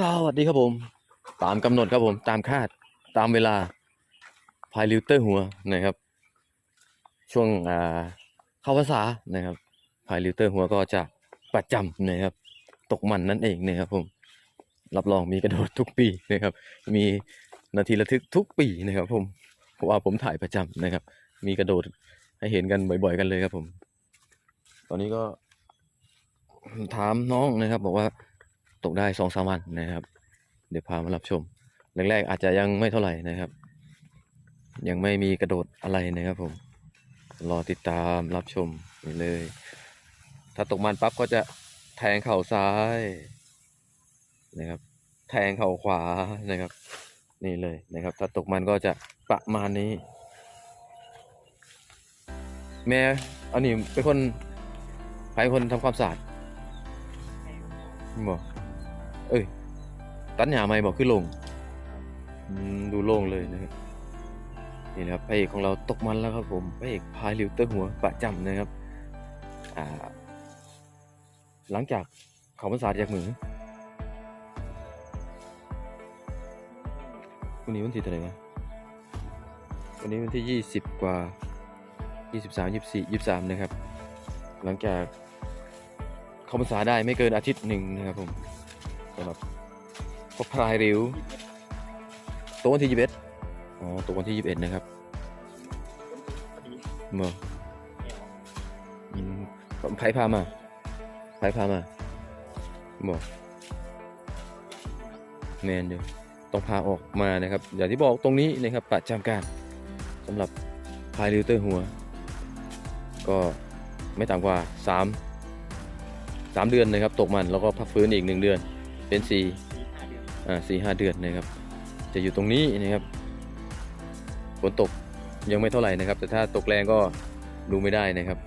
สวัสดีครับผม ตามกำหนดครับผม ตามคาดตามเวลาพายลิวเตอร์หัวนะครับ ช่วงอ่าเข้าภาษานะครับพายลิวเตอร์หัวก็จะประจำนะครับ ตกมันนั่นเองนะครับผมรับรองมีกระโดดทุกปีนะครับ มีนาทีระทึกทุกปีนะครับผมเพราะว่าผมถ่ายประจำนะครับ มีกระโดดให้เห็นกันบ่อย ๆ กันเลยครับผม ตอนนี้ก็ถามน้องนะครับ บอกว่า ตกได้สองสามวันนะครับ เดี๋ยวพามารับชม แรกๆอาจจะยังไม่เท่าไหร่นะครับ ยังไม่มีกระโดดอะไรนะครับผมรอติดตามรับชมนี่เลย ถ้าตกมันปั๊บก็จะแทงเข่าซ้ายนะครับ แทงเข่าขวานะครับ นี่เลยนะครับ ถ้าตกมันก็จะประมาณนี้ แม่อันนี้เป็นคนใครเป็นคนทำความสะอาดบอก เอ้ยตัดหญ้าไหมบอกขึ้นลงดูโล่งเลยนะครับนี่นะครับพระเอกของเราตกมันแล้วครับผมพระเอกพายลิวเตอร์หัวประจำนะครับอ่าหลังจากเขาพรรษาจากมือวันนี้วันที่เท่าไหร่นะวันนี้วันที่ยี่สิบกว่ายี่สิบสามยี่สิบสี่ยี่สิบสามนะครับ หลังจากเขาพรรษาได้ไม่เกินอาทิตย์หนึ่งนะครับผม สำหรับพบพรายริ้วตัววันที่ยี่สิบเอ็ดอ๋อตัววันที่ยี่สิบเอ็ดนะครับเมื่ออืมไพ่พามาไพ่พามาบอกแมนเดียวต้องพาออกมานะครับ อย่างที่บอกตรงนี้นะครับประจำการสำหรับพายริวเตอร์หัว ก็ไม่ต่ำกว่าสามสามเดือนนะครับ ตกมันแล้วก็พักฟื้นอีกหนึ่งเดือน เป็นสี่อ่าสี่ห้าเดือนนะครับ จะอยู่ตรงนี้นะครับฝนตกยังไม่เท่าไหร่นะครับ แต่ถ้าตกแรงก็ดูไม่ได้นะครับ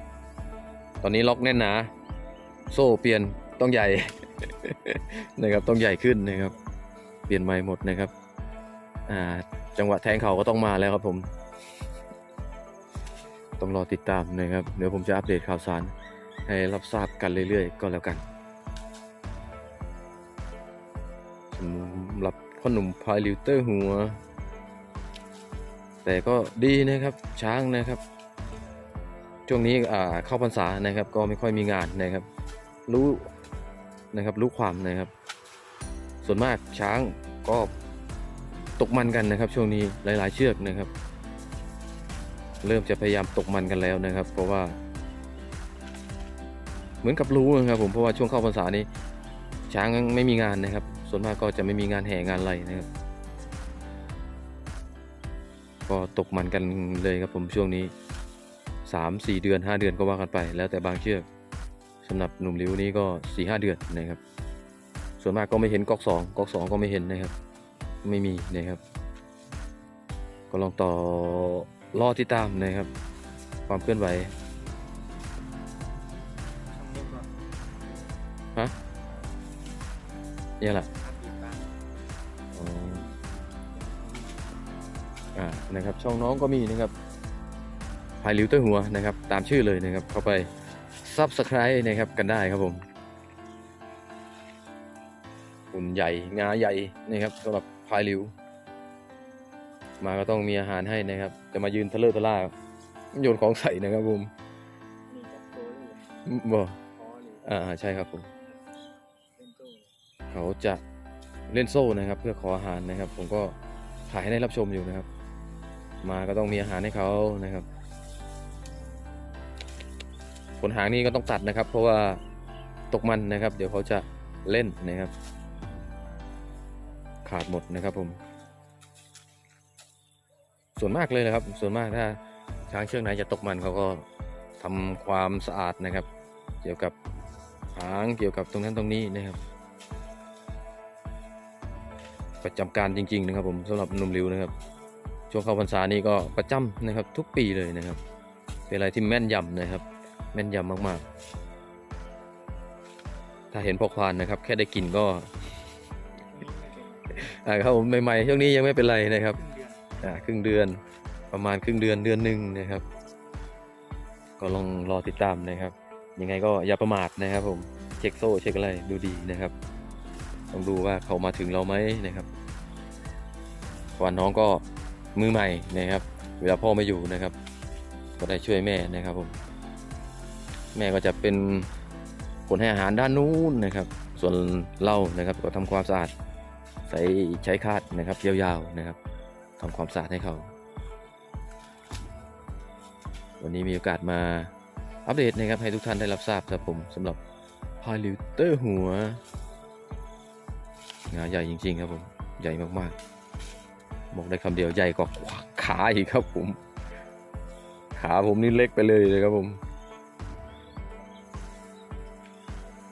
ตอนนี้ล็อกแน่นหนาโซ่เปลี่ยนต้องใหญ่นะครับต้องใหญ่ขึ้นนะครับ เปลี่ยนใหม่หมดนะครับอ่าจังหวะแทงเข่าก็ต้องมาแล้วครับผม ต้องรอติดตามนะครับ เดี๋ยวผมจะอัปเดตข่าวสารให้รับทราบกันเรื่อยๆ ก็แล้วกันำหรับพ่อหนุ่มพายลิวเตอร์หัว แต่ก็ดีนะครับช้างนะครับ ช่วงนี้อ่าเข้าพรรษานะครับ ก็ไม่ค่อยมีงานนะครับ รู้นะครับรู้ความนะครับ ส่วนมากช้างก็ตกมันกันนะครับ ช่วงนี้หลาย ๆ เชือกนะครับ เริ่มจะพยายามตกมันกันแล้วนะครับ เพราะว่า เหมือนกับรู้นะครับผมเพราะว่าช่วงเข้าพรรษานี้ช้างไม่มีงานนะครับ ส่วนมากก็จะไม่มีงานแห่งานอะไรนะครับ ก็ตกมันกันเลยครับผมช่วงนี้สามสี่เดือนห้าเดือนก็ว่ากันไป แล้วแต่บางเชือกสำหรับหนุ่มริ้วนี้ก็สี่ห้าเดือนนะครับ ส่วนมากก็ไม่เห็นกอกสองกอกสองก็ไม่เห็นนะครับ ไม่มีนะครับ ก็ลองต่อรอติดตามนะครับ ความเคลื่อนไหวฮะนี่ยแหละ อ่านะครับช่องน้องก็มีนะครับพายลิวเตอร์หัวนะครับ ตามชื่อเลยนะครับ เข้าไป Subscribe นะครับกันได้ครับผมหุ่นใหญ่งาใหญ่นะครับสำหรับพายลิว มาก็ต้องมีอาหารให้นะครับ จะมายืนทะเลอะทะล่าโยนของใส่นะครับผมมีจับตัวด้วยบ่คอหรืออ่าใช่ครับผมเป็นตัวเขาจะเล่นโซ่นะครับ เพื่อขออาหารนะครับ ผมก็ถ่ายให้ได้รับชมอยู่นะครับ มาก็ต้องมีอาหารให้เขานะครับขนหางนี่ก็ต้องตัดนะครับ เพราะว่าตกมันนะครับ เดี๋ยวเขาจะเล่นนะครับ ขาดหมดนะครับผม ส่วนมากเลยนะครับ ส่วนมากถ้าช้างเชือกไหนจะตกมันเขาก็ทำความสะอาดนะครับ เกี่ยวกับหางเกี่ยวกับตรงนั้นตรงนี้นะครับ ประจำการจริง ๆ นะครับผมสำหรับนุ่มริวนะครับ ช่วงเข้าพรรษานี่ก็ประจำนะครับทุกปีเลยนะครับ เป็นอะไรที่แม่นยำนะครับ แม่นยำมากๆ ถ้าเห็นพอควานนะครับ แค่ได้กลิ่นก็อ่าครับผมใหม่ๆช่วงนี้ยังไม่เป็นไรนะครับอ่าครึ่งเดือนประมาณครึ่งเดือนเดือนหนึ่งนะครับ ก็ลองรอติดตามนะครับ ยังไงก็อย่าประมาทนะครับ ผมเช็คโซ่เช็คอะไรดูดีนะครับต้องดูว่าเขามาถึงเราไหมนะครับว่าน้องก็ มือใหม่นะครับ เวลาพ่อไม่อยู่นะครับ ก็ได้ช่วยแม่นะครับผมแม่ก็จะเป็นคนให้อาหารด้านนู้นนะครับ ส่วนเรานะครับก็ทำความสะอาดใส่ใช้คาดนะครับยาวๆนะครับทำความสะอาดให้เขา วันนี้มีโอกาสมาอัปเดตนะครับให้ทุกท่านได้รับทราบครับผมสำหรับพายลิวเตอร์หัวงานใหญ่จริงๆครับผม ใหญ่มากๆ บอกได้คำเดียวใหญ่กว่าขาอีกครับผม ขาผมนี่เล็กไปเลยเลยครับผม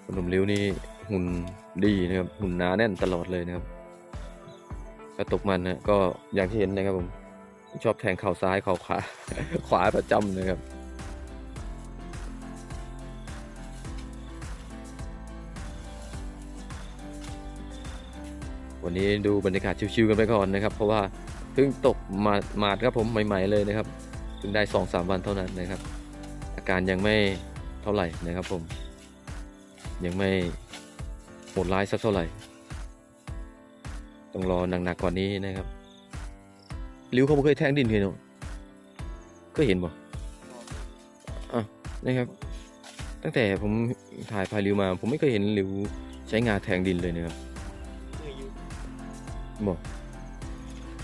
ขนมเลี้ยวนี่หุ่นดีนะครับหุ่นหนาแน่นตลอดเลยนะครับกระตกมันนะก็อย่างที่เห็นนะครับผม ชอบแทงเข่าซ้ายเข่าขวาขวาประจำนะครับ วันนี้ดูบรรยากาศชิวๆกันไปก่อนนะครับ เพราะว่าเพิ่งตกมามาดครับผมใหม่ๆเลยนะครับเพิ่งได้สองสามวันเท่านั้นนะครับ อาการยังไม่เท่าไหร่นะครับผม ยังไม่โหดร้ายสักเท่าไหร่ ต้องรอหนักๆกว่านี้นะครับริ้วเขาบ่เคยแทงดินเคยเนาะก็เห็นบ่อะนะครับ ตั้งแต่ผมถ่ายพายริ้วมา ผมไม่เคยเห็นริ้วใช้งาแทงดินเลยนะครับ บ่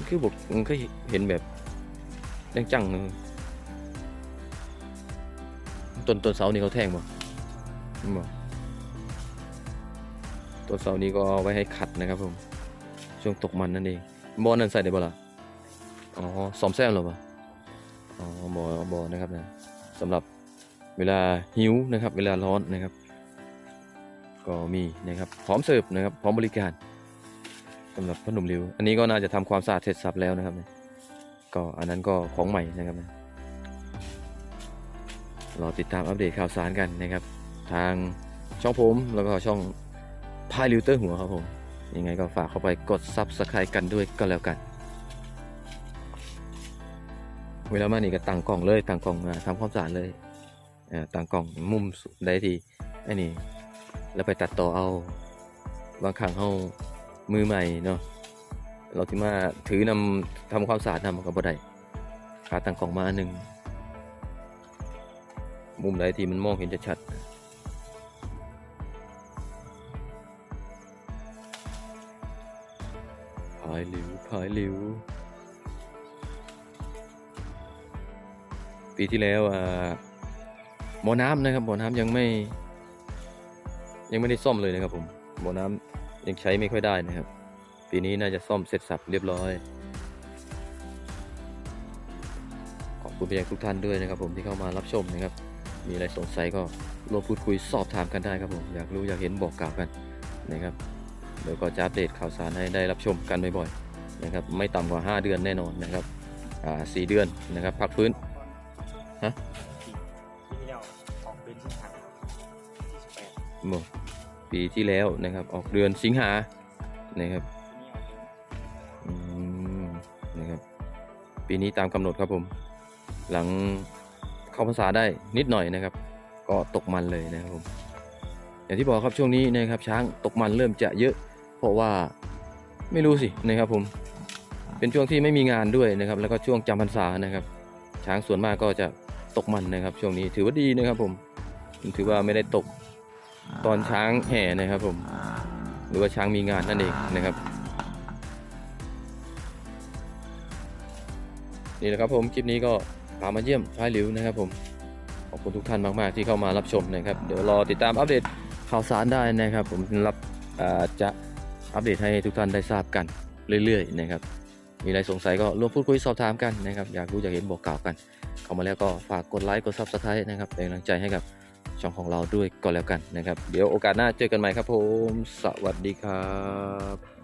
คือบอกมันก็เห็นแบบแดงจังนะต้นต้นเสานี่เขาแทงบ่บ่ต้นเสานี้ก็เอาไว้ให้ขัดนะครับผม ช่วงตกมันนั่นเองบอนั่นใส่ได้บ่ล่ะอ๋อซ่อมแซมหรอปะอ๋อบอบอนะครับนะสำหรับเวลาหิวนะครับ เวลาร้อนนะครับ ก็มีนะครับพร้อมเสิร์ฟนะครับพร้อมบริการ สำหรับขนมริ้วอันนี้ก็น่าจะทำความสะอาดเสร็จสับแล้วนะครับนะก็อันนั้นก็ของใหม่นะครับนะรอติดตามอัปเดตข่าวสารกันนะครับ ทางช่องผมแล้วก็ช่องพายลิวเตอร์หัวครับผมยังไงก็ฝากเข้าไปกด Subscribe กันด้วยก็แล้วกัน เวลามานี่ก็ตั้งกล่องเลยตั้งกล่องทำความสะอาดเลยเอ่อตั้งกล่องมุมสุดได้ทีไอ้นี่แล้วไปตัดต่อเอาบางครั้งเฮา มือใหม่เนาะเราที่มาถือนำทำความสะอาดนำกับบ่ได้ขาตั้งกล่องมาอันหนึ่งมุมใดที่มันมองเห็นจะชัดพายหลิวพายหลิว ปีที่แล้วอ่าบ่อน้ำนะครับบ่อน้ำยังไม่ ยังไม่ได้ซ่อมเลยนะครับผมบ่อน้ำ ยังใช้ไม่ค่อยได้นะครับ ปีนี้น่าจะซ่อมเสร็จสับเรียบร้อย ขอบคุณไปยังทุกท่านด้วยนะครับ ผมที่เข้ามารับชมนะครับ มีอะไรสงสัยก็ร่วมพูดคุยสอบถามกันได้ครับผมอยากรู้อยากเห็นบอกกล่าวกันนะครับเดี๋ยวก็จะอัปเดตข่าวสารให้ได้รับชมกันบ่อยๆนะครับ ไม่ต่ำกว่า 5 เดือนแน่นอนนะครับอ่าสี่เดือนนะครับพักฟื้นฮะที่ที่เราออกเป็นที่ทางที่สิบแปดหมด ปีที่แล้วนะครับ ออกเดือนสิงหานะครับนะครับ ปีนี้ตามกำหนดครับผม หลังเข้าพรรษาได้นิดหน่อยนะครับ ก็ตกมันเลยนะครับผมอย่างที่บอกครับช่วงนี้นะครับ ช้างตกมันเริ่มจะเยอะ เพราะว่าไม่รู้สินะครับผม เป็นช่วงที่ไม่มีงานด้วยนะครับ แล้วก็ช่วงจำพรรษานะครับ ช้างส่วนมากก็จะตกมันนะครับ ช่วงนี้ถือว่าดีนะครับผมถือว่าไม่ได้ตก ตอนช้างแห่นะครับผม หรือว่าช้างมีงานนั่นเองนะครับ นี่แหละครับผมคลิปนี้ก็พามาเยี่ยมพายหลิวนะครับผมขอบคุณทุกท่านมาก ๆ ที่เข้ามารับชมนะครับ เดี๋ยวรอติดตามอัปเดตข่าวสารได้นะครับ ผมรับอ่าจะอัปเดตให้ทุกท่านได้ทราบกันเรื่อย ๆ นะครับ มีอะไรสงสัยก็ร่วมพูดคุยสอบถามกันนะครับ อยากรู้อยากเห็นบอกกล่าวกัน เข้ามาแล้วก็ฝากกดไลค์กด Subscribe นะครับเป็นกำลังใจให้กับ ช่องของเราด้วยก็แล้วกันนะครับ เดี๋ยวโอกาสหน้าเจอกันใหม่ครับผม สวัสดีครับ